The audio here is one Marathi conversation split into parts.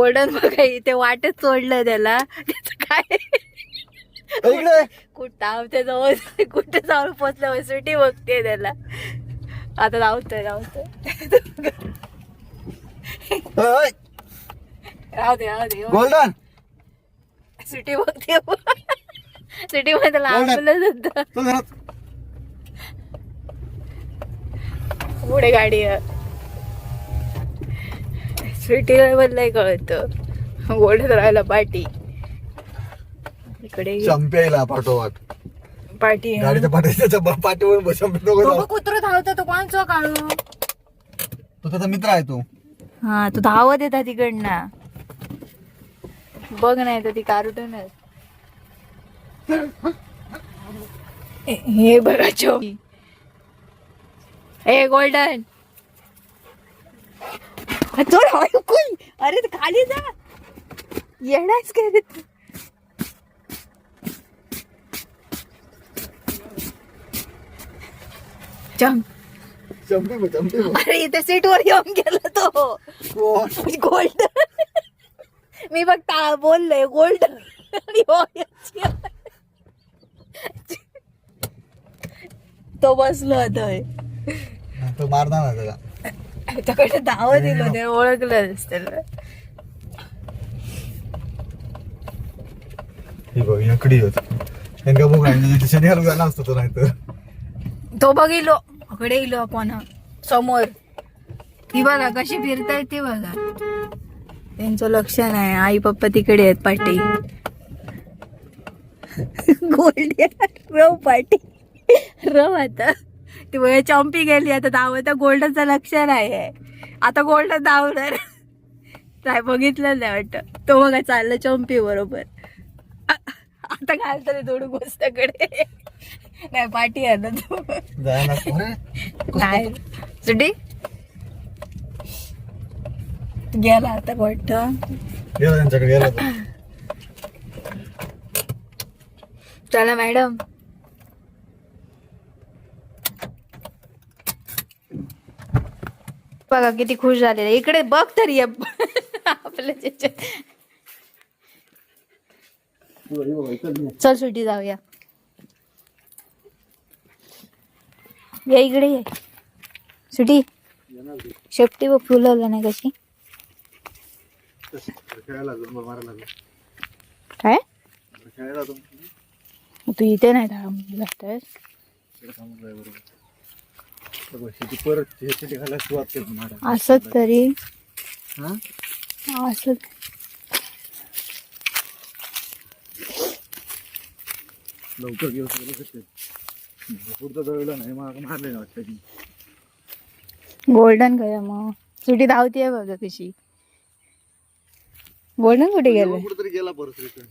गोल्डन बघा इथे वाटच सोडलं त्याला. त्याचं काय? कुठं जवळ कुठे जाऊन पोचलं सुटी बघते त्याला. आता धावतोय ओय, राहू दे राहू दे गोल्डन सुटी बघते सुटी मध्ये घरात. पुढे गाडी सुटीला बदलाय कळत. ओढत राहायला पाठी इकडे चंप्याला पाठोपाठ पाठी आहे. गाडीच्या पाठीच्या पाठीवर बस तो कुत्र धावतो तो कोणचा काढू तो त्याचा मित्र आहे तो. हा तू धावत येतात तिकडनं बघ नाही तर ती कार्टूनच ए- हे बघा चो ए गोल्डन. अरे तू खाली जा. येणारच काय. अरे इथे सीटवर येऊन गेला तो? गोल्ड. मी फक्त बोललोय गोल्ड. हो. तो बसलो होतोय तो मारणार ना त्याला त्याकडे धावत दिलं ते ओळखलं त्याला. ही बघ इकडी होत. त्यांना बघ शनिवार झाला असतो तो तो बघिलो इकडे इलो आपण समोर. ती बघा कशी फिरतायत ते बघा. त्यांचं लक्ष नाही आई पप्पा तिकडे आहेत पाटी. गोल्ड रव पाटी. रव आता. ती चॉम्पी गेली आता धावत गोल्डनचं लक्ष नाही आहे. आता गोल्डन धावणार काय बघितलं नाही वाटतं. तो बघा चाललं चॉम्पी बरोबर. आता घाल तरी दोड गोष्टकडे. नाही पाठी आहे ना तो. नाही. सुटी? गेला आता वाटतं गेला त्यांच्याकडे गेला तो. चला मॅडम. बघा किती खुश झालेले इकडे बघ तरी ये. आपल्या. चल सुटी जाऊया या इकडे ये सुटी शेपटी व फुलवलं नाही कशी. काय तो. तू इथे नाही लागतोयस इकडे थांबून जाय बरोबर. बघ, शेती परत हे शेती घालायला सुरुवात केली मारायला. असं तरी. हा? असं. लवकर शकते पुढचं जळलं नाही मग मारले ना वाटतं की. गोल्डन काय मग. सुटी धावतीये बघा कशी. गोल्डन कुठे गेलं कुठेतरी गेला परत रिटर्न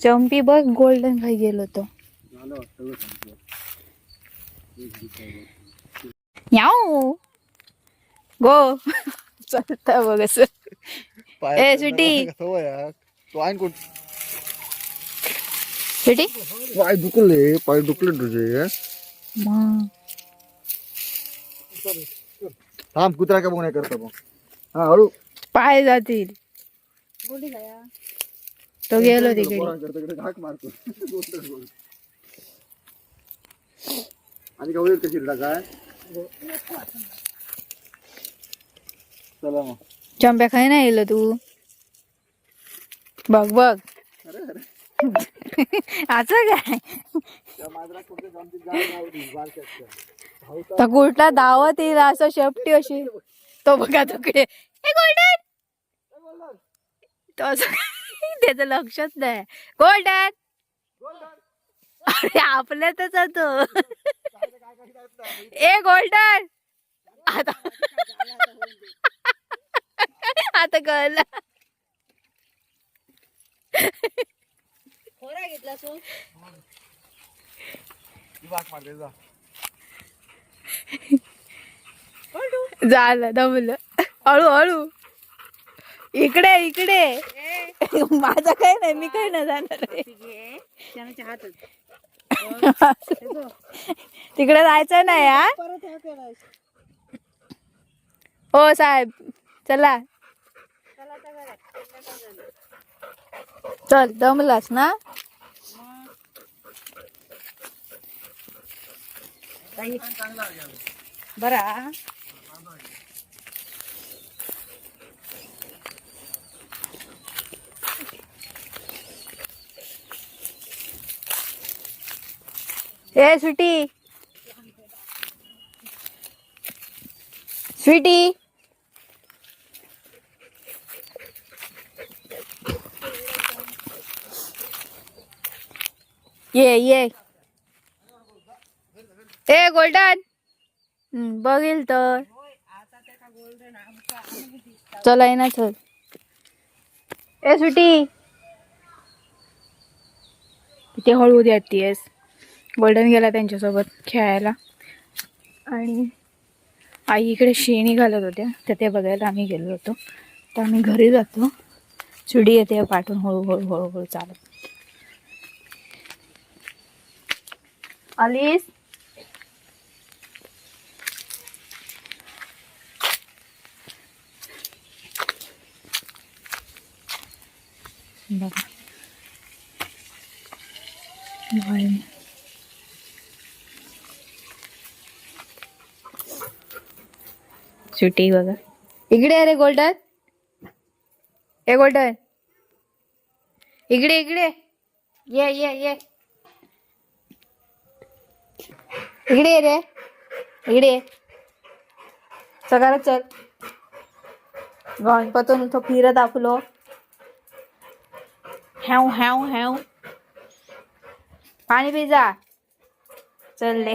चंपी बघ गोल्डन खाई गेलो तो. याऊ गो चलता बघ असं पाय ए, सुटी. कोण सुटी पाय दुखले पाय दुखले तुझे थांब कुत्रा का बघ नाही करतो मग हा हळू पाय जातील तो गेलो तिकडे आणि का होईल कशी काय? चला मग. चंप्या खाय नाही येलो तू. बघ बघ. असं काय? त्या मांजरा कुठे जाऊन ती जाळ लावली, बारक्यात. तर कुठला धावत येईल असं शेपटी अशी. तो बघा तिकडे हे गोल्डन! तो असं त्याचं लक्षच नाही. गोल्डन! अरे आपल्यातच आहे तो. ए गोल्डन! आता आता कळलं. झालं दमलं. हळू हळू. इकडे इकडे. माझं काय नाही मी काय नाही जाणार. तिकडे जायचं नाही हा? हो साहेब. चला. चल दमलास ना? बरा ए स्वीटी. स्वीटी. ये ये. ए गोल्डन. बघील तर. चल आहे ना चल. ए सुटी किती हळू देतीयस गोल्डन गेला त्यांच्यासोबत खेळायला. आणि आई इकडे शेणी घालत होत्या. तर ते बघायला आम्ही गेलो होतो. तर आम्ही घरी जातो. चिडी येते पाठवून हळूहळू हळूहळू चालत. आलीस? बघा. सुटी बघा. इकडे अरे गोल्डन. ए गोल्डन. इकडे इकडे. ये ये ये. इकडे ये रे. इकडे. सगळं चल. गणपतून तो फिरत आपलो हॅव हॅव हॅव पाणी पिजा चल ले